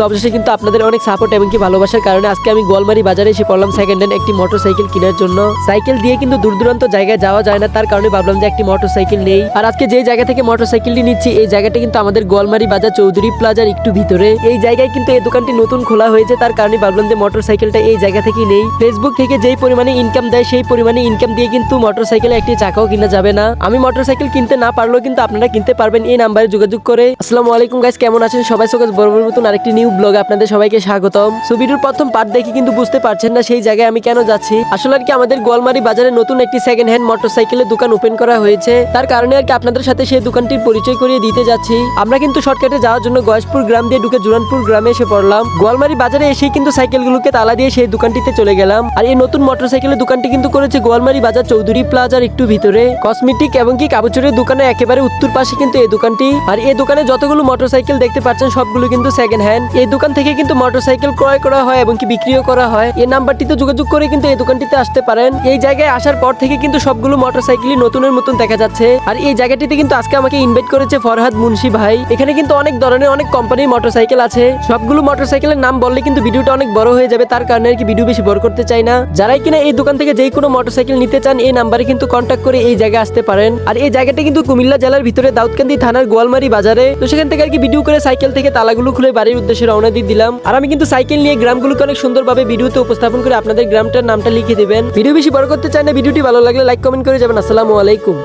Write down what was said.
So অবশ্যই কিন্তু আপনাদের অনেক সাপোর্ট এবং কি ভালোবাসার কারণে আজকে আমি গোলমারি বাজারে এসে পড়লাম সেকেন্ড হ্যান্ড একটি মোটর সাইকেল কেনার জন্য। সাইকেল দিয়ে কিন্তু দূর দূরান্ত জায়গায় যাওয়া যায় না, তার কারণে ভাবলাম যে একটি মোটর সাইকেল নেই। আর আজকে যে জায়গা থেকে মোটর সাইকেলটি নিচ্ছি, এই জায়গাটা কিন্তু আমাদের গোলমারি বাজার চৌধুরী প্লাজার একটু ভিতরে। এই জায়গায় কিন্তু এই দোকানটি নতুন খোলা হয়েছে, তার কারণে ভাবলাম যে মোটর সাইকেলটা এই জায়গা থেকেই নেই। ফেসবুক থেকে যেই পরিমাণে ইনকাম দেয়, সেই পরিমাণে ইনকাম দিয়ে কিন্তু মোটর সাইকেলে একটি চাকাও কিনা যাবে না। আমি মোটর সাইকেল কিনতে না পারলেও কিন্তু আপনারা কিনতে পারবেন, এই নাম্বারে যোগাযোগ করে। আসসালামু আলাইকুম গাইস কেমন আছেন? সবাই সকাল বড় নতুন আরেকটি নিউ ব্লগে আপনাদের সবাইকে স্বাগতম। ভিডিওর প্রথম পার্ট দেখে কিন্তু বুঝতে পারছেন না সেই জায়গায় আমি কেন যাচ্ছি। আসলে আর কি আমাদের গোলমারি বাজারে নতুন একটি সেকেন্ড হ্যান্ড মোটর সাইকেলের দোকান ওপেন করা হয়েছে। তার কারণে আর কি আপনাদের সাথে সেই দোকানটির পরিচয় করিয়ে দিতে যাচ্ছি। আমরা কিন্তু শর্টকাটে যাওয়ার জন্য গয়েশপুর গ্রাম দিয়ে ঢুকে জুরানপুর গ্রামে এসে পড়লাম। গোয়ালমারি বাজারে এসেই কিন্তু সাইকেলগুলোকে তালা দিয়ে সেই দোকানটিতে চলে গেলাম। আর এই নতুন মোটর সাইকেলের দোকানটি কিন্তু করেছে গোয়ালমারি বাজার চৌধুরী প্লাজার একটু ভিতরে। কসমেটিক এবং কি কাপড়ের দোকানে একেবারে উত্তর পাশে কিন্তু এই দোকানটি। আর এই দোকানে যতগুলো মোটর সাইকেল দেখতে পাচ্ছেন সবগুলো কিন্তু সেকেন্ড হ্যান্ড এই দোকান থেকে কিন্তু মোটর সাইকেল ক্রয় করা হয় এবং কি বিক্রিও করা হয়। এই নাম্বারটিতে যোগাযোগ করে কিন্তু এই দোকানটিতে আসতে পারেন। এই জায়গায় আসার পর থেকে কিন্তু সবগুলো মোটর সাইকেলই নতুনের মতন দেখা যাচ্ছে। আর এই জায়গাটিতে কিন্তু আজকে আমাকে ইনভাইট করেছে ফরহাদ মুন্সি ভাই। এখানে কিন্তু অনেক ধরনের অনেক কোম্পানির মোটর সাইকেল আছে। সবগুলো মোটর সাইকেলের নাম বললে কিন্তু ভিডিওটা অনেক বড় হয়ে যাবে। তার কারণে আর কি ভিডিও বেশি বড় করতে চাই না। যারাই কিনা এই দোকান থেকে যেই কোনো মোটর সাইকেল নিতে চান, এই নাম্বারে কিন্তু কন্ট্যাক্ট করে এই জায়গায় আসতে পারেন। আর এই জায়গাটা কিন্তু কুমিল্লা জেলার ভিতরে দাউদকান্দি থানার গোয়ালমারি বাজারে। তো সেখান থেকে আর কি ভিডিও করে সাইকেল থেকে তালাগুলো খুলে বাড়ির উদ্দেশ্যে রওনা দিয়ে দিলাম। আর আমি কিন্তু সাইকেল নিয়ে গ্রামগুলোকে অনেক সুন্দরভাবে ভিডিওতে উপস্থাপন করে আপনাদের গ্রামটার নামটা লিখে দেবেন। ভিডিও বেশি বড় করতে চাই না, ভিডিওটি ভালো লাগলে লাইক কমেন্ট করে যাবেন। আসসালামু আলাইকুম।